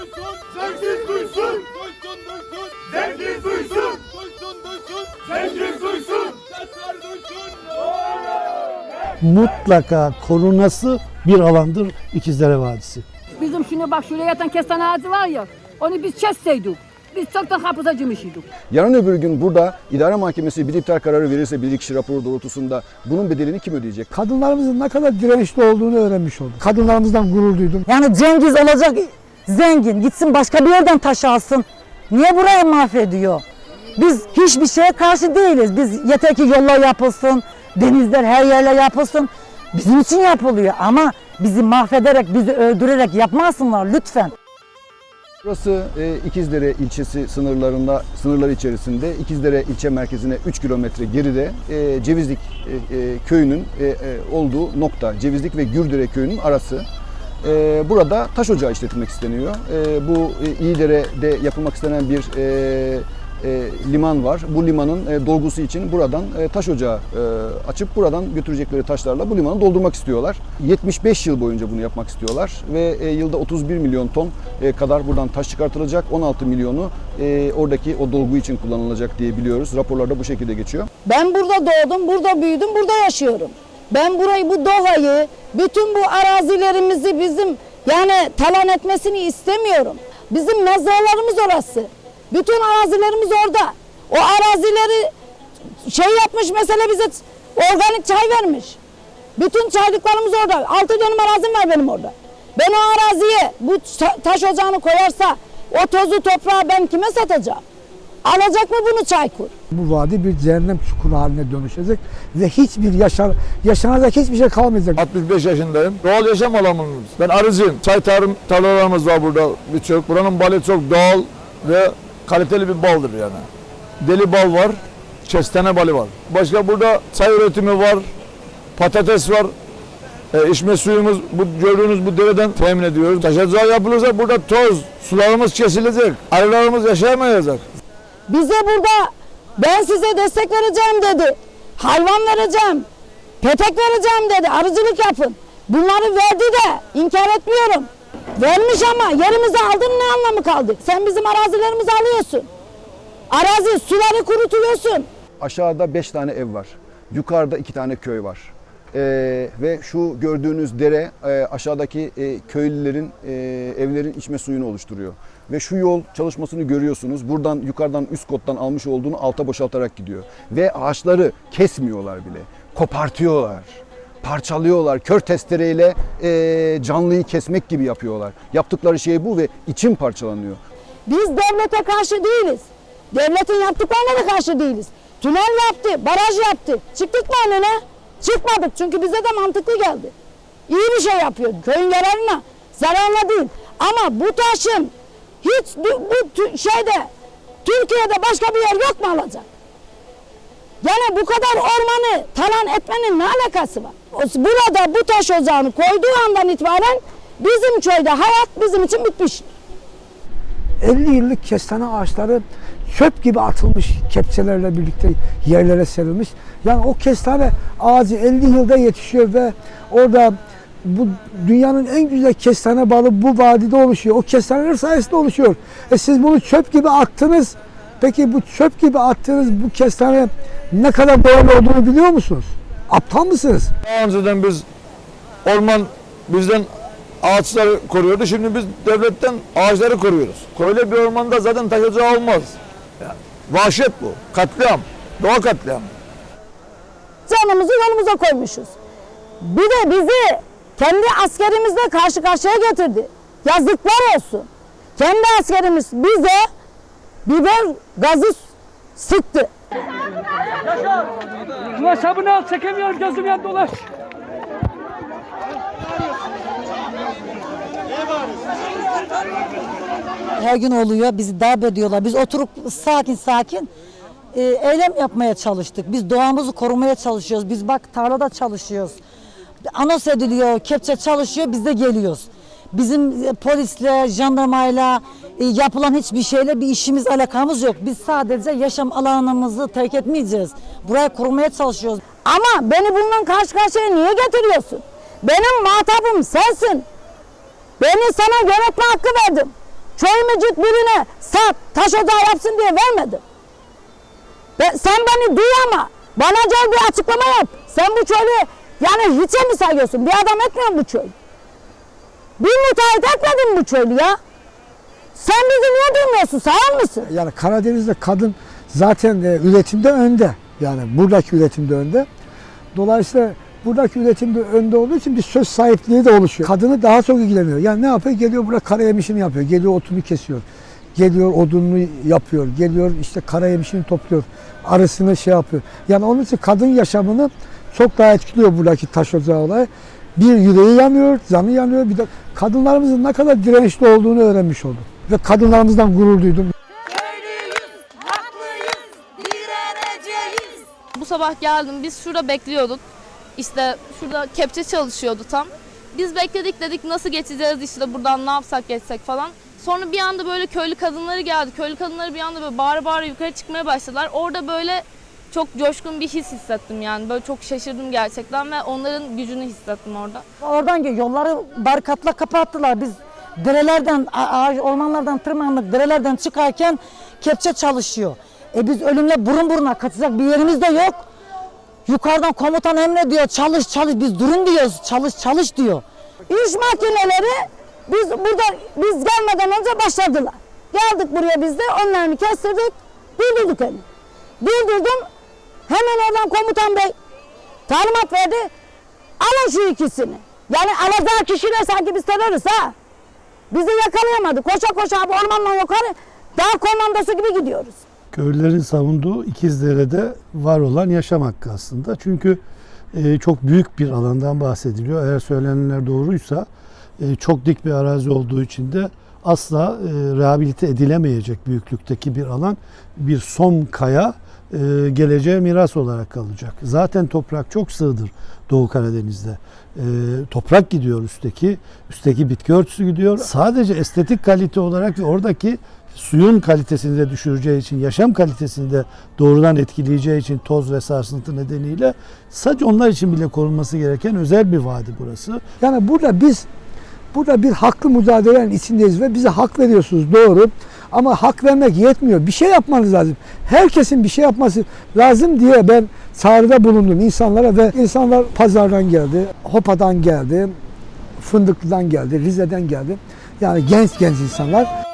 duysun, Cengiz duysun. Duysun duysun, Cengiz duysun. Duysun duysun, Cengiz duysun. Sesler duysun. mutlaka korunası bir alandır İkizdere Vadisi. Bizim şimdi bak şuraya yatan kestane ağacı var ya, onu biz kesseydik. Biz çoktan hapıza girmiştik. Yarın öbür gün burada idare mahkemesi bir iptal kararı verirse bilirkişi raporu doğrultusunda bunun bedelini kim ödeyecek? Kadınlarımızın ne kadar direnişli olduğunu öğrenmiş oldum. Kadınlarımızdan gurur duydum. Yani Cengiz olacak zengin gitsin başka bir yerden taş alsın. Niye burayı mahvediyor? Biz hiçbir şeye karşı değiliz. Biz yeter ki yollar yapılsın, denizler her yerle yapılsın. Bizim için yapılıyor ama bizi mahvederek, bizi öldürerek yapmasınlar lütfen. Burası e, İkizdere ilçesi sınırlarında sınırları içerisinde İkizdere ilçe merkezine 3 kilometre geride e, Cevizlik e, e, köyünün e, e, olduğu nokta. Cevizlik ve Gürdere köyünün arası. E, burada taş ocağı işletilmek isteniyor. E, bu e, İyidere'de yapılmak istenen bir e, e, liman var. Bu limanın e, dolgusu için buradan e, taş ocağı e, açıp buradan götürecekleri taşlarla bu limanı doldurmak istiyorlar. 75 yıl boyunca bunu yapmak istiyorlar ve e, yılda 31 milyon ton e, kadar buradan taş çıkartılacak. 16 milyonu e, oradaki o dolgu için kullanılacak diye biliyoruz. Raporlarda bu şekilde geçiyor. Ben burada doğdum, burada büyüdüm, burada yaşıyorum. Ben burayı, bu doğayı, bütün bu arazilerimizi bizim yani talan etmesini istemiyorum. Bizim mezralarımız orası. Bütün arazilerimiz orada. O arazileri şey yapmış mesela bize organik çay vermiş. Bütün çaylıklarımız orada. Altı dönüm arazim var benim orada. Ben o araziye bu ta- taş ocağını koyarsa o tozu toprağı ben kime satacağım? Alacak mı bunu Çaykur? Bu vadi bir cehennem çukuru haline dönüşecek ve hiçbir yaşar, yaşanacak hiçbir şey kalmayacak. 65 yaşındayım. Doğal yaşam alanımız. Ben arıcıyım. Çay tarım tarlalarımız var burada birçok. Buranın balı çok doğal ve kaliteli bir baldır yani. Deli bal var, kestane balı var. Başka burada çay üretimi var, patates var. E, içme suyumuz bu gördüğünüz bu dereden temin ediyoruz. Taş ocağı yapılırsa burada toz, sularımız kesilecek, arılarımız yaşayamayacak. Bize burada ben size destek vereceğim dedi. Hayvan vereceğim. Petek vereceğim dedi. Arıcılık yapın. Bunları verdi de inkar etmiyorum. Vermiş ama yerimizi aldın ne anlamı kaldı? Sen bizim arazilerimizi alıyorsun. Arazi suları kurutuyorsun. Aşağıda 5 tane ev var. Yukarıda 2 tane köy var. Ee, ve şu gördüğünüz dere e, aşağıdaki e, köylülerin e, evlerin içme suyunu oluşturuyor. Ve şu yol çalışmasını görüyorsunuz. Buradan yukarıdan üst kottan almış olduğunu alta boşaltarak gidiyor. Ve ağaçları kesmiyorlar bile. Kopartıyorlar. Parçalıyorlar. Kör testereyle e, canlıyı kesmek gibi yapıyorlar. Yaptıkları şey bu ve içim parçalanıyor. Biz devlete karşı değiliz. Devletin yaptıklarına da karşı değiliz. Tünel yaptı, baraj yaptı. Çıktık mı önüne? Çıkmadık çünkü bize de mantıklı geldi. İyi bir şey yapıyor. Köyün yararına, zararına değil. Ama bu taşın hiç bu, bu şeyde Türkiye'de başka bir yer yok mu alacak? Yani bu kadar ormanı talan etmenin ne alakası var? Burada bu taş ocağını koyduğu andan itibaren bizim köyde hayat bizim için bitmiş. 50 yıllık kestane ağaçları çöp gibi atılmış kepçelerle birlikte yerlere serilmiş. Yani o kestane ağacı 50 yılda yetişiyor ve orada bu dünyanın en güzel kestane balı bu vadide oluşuyor. O kestaneler sayesinde oluşuyor. E siz bunu çöp gibi attınız. Peki bu çöp gibi attığınız bu kestane ne kadar değerli olduğunu biliyor musunuz? Aptal mısınız? Daha önceden biz orman bizden ağaçları koruyordu. Şimdi biz devletten ağaçları koruyoruz. Böyle bir ormanda zaten taş ocağı olmaz. Yani vahşet bu. Katliam. Doğa katliamı. canımızı yolumuza koymuşuz. Bir de bizi kendi askerimizle karşı karşıya getirdi. Yazıklar olsun. Kendi askerimiz bize biber gazı sıktı. Ulaş abone al çekemiyorum gözüm yandı ulaş. Her gün oluyor bizi darp ediyorlar. Biz oturup sakin sakin e, eylem yapmaya çalıştık. Biz doğamızı korumaya çalışıyoruz. Biz bak tarlada çalışıyoruz. Anons ediliyor, kepçe çalışıyor, biz de geliyoruz. Bizim e, polisle, jandarmayla e, yapılan hiçbir şeyle bir işimiz alakamız yok. Biz sadece yaşam alanımızı terk etmeyeceğiz. Burayı korumaya çalışıyoruz. Ama beni bundan karşı karşıya niye getiriyorsun? Benim muhatabım sensin. Beni sana yönetme hakkı verdim. Çoğumecik birine sat, taş ocağı yapsın diye vermedim. Ben, sen beni duy ama bana gel bir açıklama yap. Sen bu çölü yani hiçe mi sayıyorsun? Bir adam etmiyor mu bu çöl? Bir müteahhit etmedin bu çölü ya? Sen bizi niye duymuyorsun? Sayar mısın? Yani Karadeniz'de kadın zaten e, üretimde önde. Yani buradaki üretimde önde. Dolayısıyla buradaki üretimde önde olduğu için bir söz sahipliği de oluşuyor. Kadını daha çok ilgileniyor. Yani ne yapıyor? Geliyor burada kara yemişini yapıyor. Geliyor otunu kesiyor. Geliyor odununu yapıyor. Geliyor işte kara yemişini topluyor. Arısını şey yapıyor. Yani onun için kadın yaşamını çok daha etkiliyor buradaki taş ocağı olayı. Bir yüreği yanıyor, canı yanıyor. Bir de kadınlarımızın ne kadar dirençli olduğunu öğrenmiş oldum. Ve kadınlarımızdan gurur duydum. Bu sabah geldim biz şurada bekliyorduk. İşte şurada kepçe çalışıyordu tam. Biz bekledik dedik nasıl geçeceğiz işte buradan ne yapsak geçsek falan. Sonra bir anda böyle köylü kadınları geldi. Köylü kadınları bir anda böyle bağıra bağıra yukarı çıkmaya başladılar. Orada böyle çok coşkun bir his hissettim yani. Böyle çok şaşırdım gerçekten ve onların gücünü hissettim orada. Oradan gel- yolları barikatla kapattılar. Biz derelerden, ağaç, ormanlardan tırmandık. Derelerden çıkarken kepçe çalışıyor. E biz ölümle burun buruna kaçacak bir yerimiz de yok. Yukarıdan komutan emrediyor çalış çalış biz durun diyoruz çalış çalış diyor. İş makineleri biz burada biz gelmeden önce başladılar. Geldik buraya biz de onlarını kestirdik. Durdurduk eli. Durdurdum. Hemen oradan komutan bey talimat verdi. Alın şu ikisini. Yani alacağı kişiler sanki biz terörist ha. Bizi yakalayamadı. Koşa koşa abi ormandan yukarı dağ komandosu gibi gidiyoruz. köylülerin savunduğu İkizdere'de var olan yaşam hakkı aslında. Çünkü e, çok büyük bir alandan bahsediliyor. Eğer söylenenler doğruysa e, çok dik bir arazi olduğu için de asla e, rehabilite edilemeyecek büyüklükteki bir alan bir son kaya e, geleceğe miras olarak kalacak. Zaten toprak çok sığdır Doğu Karadeniz'de. E, toprak gidiyor üstteki, üstteki bitki örtüsü gidiyor. Sadece estetik kalite olarak ve oradaki suyun kalitesini de düşüreceği için, yaşam kalitesini de doğrudan etkileyeceği için toz ve sarsıntı nedeniyle sadece onlar için bile korunması gereken özel bir vadi burası. Yani burada biz burada bir haklı mücadelenin içindeyiz ve bize hak veriyorsunuz doğru. Ama hak vermek yetmiyor. Bir şey yapmanız lazım. Herkesin bir şey yapması lazım diye ben çağrıda bulundum insanlara ve insanlar pazardan geldi, Hopa'dan geldi, Fındıklı'dan geldi, Rize'den geldi. Yani genç genç insanlar.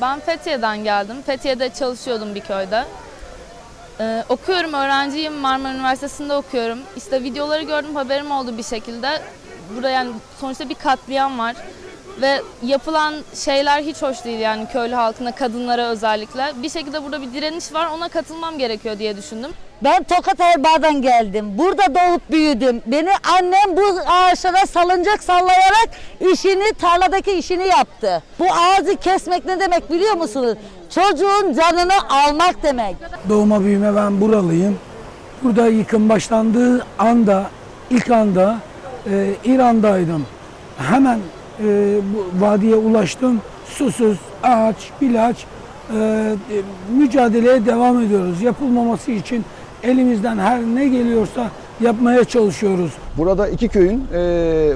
Ben Fethiye'den geldim. Fethiye'de çalışıyordum bir köyde. Ee, okuyorum, öğrenciyim. Marmara Üniversitesi'nde okuyorum. İşte videoları gördüm, haberim oldu bir şekilde. Burada yani sonuçta bir katliam var. Ve yapılan şeyler hiç hoş değil yani köylü halkına, kadınlara özellikle. Bir şekilde burada bir direniş var, ona katılmam gerekiyor diye düşündüm. Ben Tokat Erbaa'dan geldim. Burada doğup büyüdüm. Beni annem bu ağaçlara salıncak sallayarak işini, tarladaki işini yaptı. Bu ağacı kesmek ne demek biliyor musunuz? Çocuğun canını almak demek. Doğma büyüme ben buralıyım. Burada yıkım başlandığı anda, ilk anda e, İran'daydım. Hemen e, bu vadiye ulaştım. Susuz, ağaç, ilaç e, e, mücadeleye devam ediyoruz. Yapılmaması için elimizden her ne geliyorsa yapmaya çalışıyoruz. Burada iki köyün e,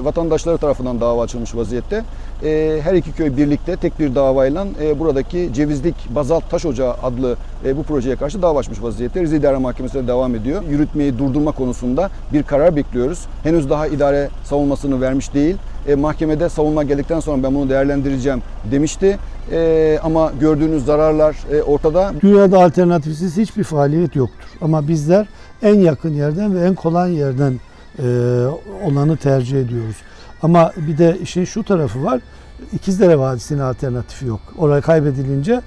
vatandaşları tarafından dava açılmış vaziyette. E, her iki köy birlikte tek bir davayla e, buradaki Cevizlik Bazalt Taş Ocağı adlı e, bu projeye karşı dava açmış vaziyette. Rize İdare Mahkemesi'ne devam ediyor. Yürütmeyi durdurma konusunda bir karar bekliyoruz. Henüz daha idare savunmasını vermiş değil. E, mahkemede savunma geldikten sonra ben bunu değerlendireceğim demişti. E, ama gördüğünüz zararlar e, ortada. Dünyada alternatifsiz hiçbir faaliyet yoktur. Ama bizler en yakın yerden ve en kolay yerden e, olanı tercih ediyoruz. Ama bir de işin şu tarafı var. İkizdere Vadisi'nin alternatifi yok. Oraya kaybedilince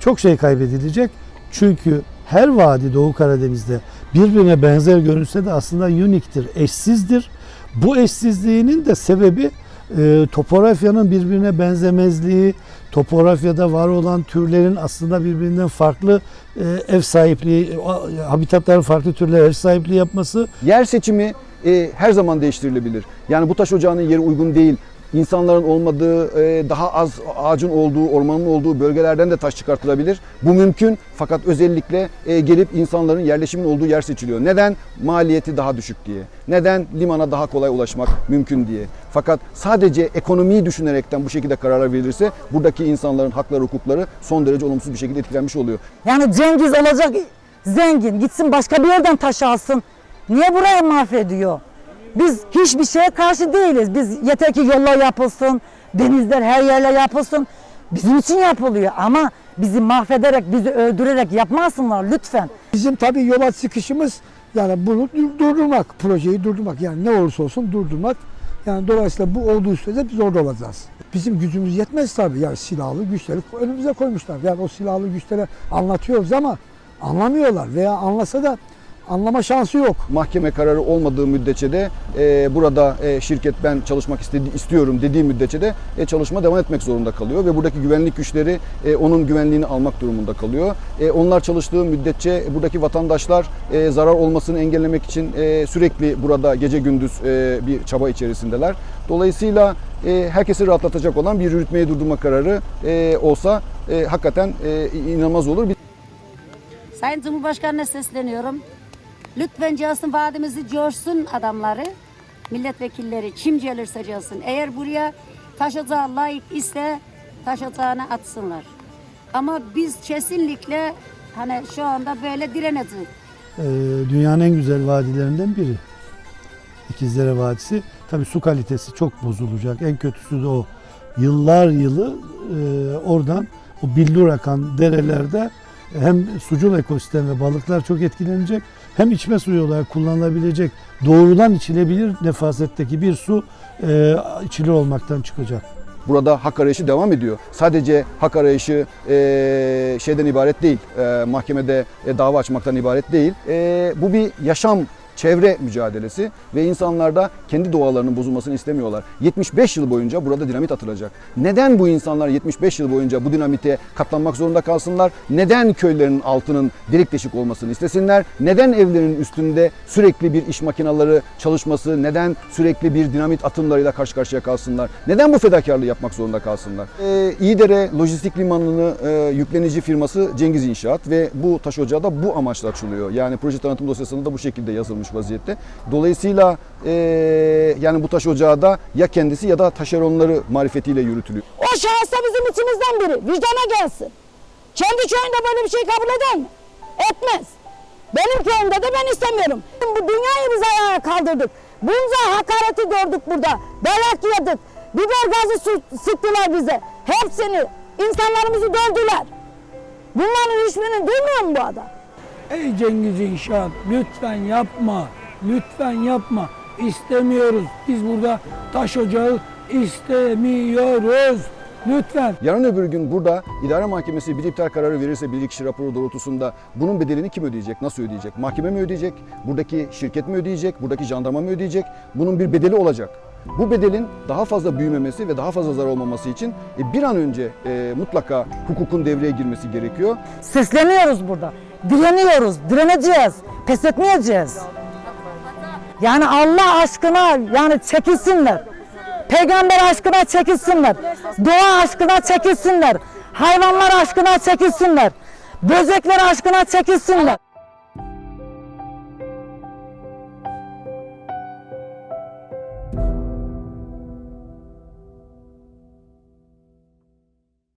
çok şey kaybedilecek. Çünkü her vadi Doğu Karadeniz'de birbirine benzer görünse de aslında uniktir, eşsizdir. Bu eşsizliğinin de sebebi e, topografyanın birbirine benzemezliği, topografyada var olan türlerin aslında birbirinden farklı e, ev sahipliği, o- habitatların farklı türler ev sahipliği yapması Yer seçimi e, her zaman değiştirilebilir. Yani bu taş ocağının yeri uygun değil. İnsanların olmadığı, e, daha az ağacın olduğu, ormanın olduğu bölgelerden de taş çıkartılabilir. Bu mümkün fakat özellikle e, gelip insanların yerleşimin olduğu yer seçiliyor. Neden? Maliyeti daha düşük diye. Neden? Limana daha kolay ulaşmak mümkün diye. Fakat sadece ekonomiyi düşünerekten bu şekilde kararlar verilirse buradaki insanların hakları, hukukları son derece olumsuz bir şekilde etkilenmiş oluyor. Yani Cengiz olacak zengin gitsin başka bir yerden taş alsın. Niye burayı mahvediyor? Biz hiçbir şeye karşı değiliz. Biz yeter ki yollar yapılsın, denizler her yerle yapılsın. Bizim için yapılıyor ama bizi mahvederek, bizi öldürerek yapmasınlar lütfen. Bizim tabii yola çıkışımız yani bunu dur- durdurmak, projeyi durdurmak. Yani ne olursa olsun durdurmak. Yani dolayısıyla bu olduğu sürece biz orada olacağız. Bizim gücümüz yetmez tabii. Yani silahlı güçleri önümüze koymuşlar. Yani o silahlı güçlere anlatıyoruz ama anlamıyorlar veya anlasa da anlama şansı yok. mahkeme kararı olmadığı müddetçe de e, burada e, şirket ben çalışmak istedi, istiyorum dediği müddetçe de e, çalışma devam etmek zorunda kalıyor ve buradaki güvenlik güçleri e, onun güvenliğini almak durumunda kalıyor. E, onlar çalıştığı müddetçe buradaki vatandaşlar e, zarar olmasını engellemek için e, sürekli burada gece gündüz e, bir çaba içerisindeler. Dolayısıyla e, herkesi rahatlatacak olan bir yürütmeyi durdurma kararı e, olsa e, hakikaten e, inanılmaz olur. Sayın Cumhurbaşkanı'na sesleniyorum. Lütfen Casım vadimizi coşsun adamları. Milletvekilleri kim gelirse gelsin. Eğer buraya taş ocağı layık ise taş ocağına atsınlar. Ama biz kesinlikle hani şu anda böyle direneceğiz. Ee, dünyanın en güzel vadilerinden biri. İkizdere Vadisi. Tabii su kalitesi çok bozulacak. En kötüsü de o. Yıllar yılı e, oradan o billur akan derelerde hem sucul ekosistem ve balıklar çok etkilenecek hem içme suyu olarak kullanılabilecek doğrudan içilebilir nefasetteki bir su e, içilir olmaktan çıkacak. Burada hak arayışı devam ediyor. Sadece hak arayışı e, şeyden ibaret değil, e, mahkemede e, dava açmaktan ibaret değil. E, bu bir yaşam çevre mücadelesi ve insanlar da kendi doğalarının bozulmasını istemiyorlar. 75 yıl boyunca burada dinamit atılacak. Neden bu insanlar 75 yıl boyunca bu dinamite katlanmak zorunda kalsınlar? Neden köylerin altının delik deşik olmasını istesinler? Neden evlerinin üstünde sürekli bir iş makineleri çalışması, neden sürekli bir dinamit atımlarıyla karşı karşıya kalsınlar? Neden bu fedakarlığı yapmak zorunda kalsınlar? Ee, İyidere Lojistik Limanı'nı e, yüklenici firması Cengiz İnşaat ve bu taş ocağı da bu amaçla açılıyor. Yani proje tanıtım dosyasında da bu şekilde yazılmış vaziyette. Dolayısıyla e, yani bu taş ocağı da ya kendisi ya da taşeronları marifetiyle yürütülüyor. O şahıs bizim içimizden biri. Vicdana gelsin. Kendi köyünde böyle bir şey kabul eder mi? Etmez. Benim köyümde de ben istemiyorum. Bu dünyayı biz ayağa kaldırdık. Bunca hakareti gördük burada. Dayak yedik. Biber gazı sıktılar bize. Hepsini. insanlarımızı dövdüler. Bunların hiçbirini duymuyor mu bu adam? Ey Cengiz İnşaat lütfen yapma. Lütfen yapma. İstemiyoruz. Biz burada taş ocağı istemiyoruz. Lütfen. Yarın öbür gün burada idare mahkemesi bir iptal kararı verirse bilirkişi raporu doğrultusunda bunun bedelini kim ödeyecek, nasıl ödeyecek? Mahkeme mi ödeyecek, buradaki şirket mi ödeyecek, buradaki jandarma mı ödeyecek? Bunun bir bedeli olacak. Bu bedelin daha fazla büyümemesi ve daha fazla zarar olmaması için e, bir an önce e, mutlaka hukukun devreye girmesi gerekiyor. Sesleniyoruz burada. Direniyoruz, direneceğiz, pes etmeyeceğiz. Yani Allah aşkına yani çekilsinler. Peygamber aşkına çekilsinler. Doğa aşkına çekilsinler. Hayvanlar aşkına çekilsinler. Böcekler aşkına çekilsinler.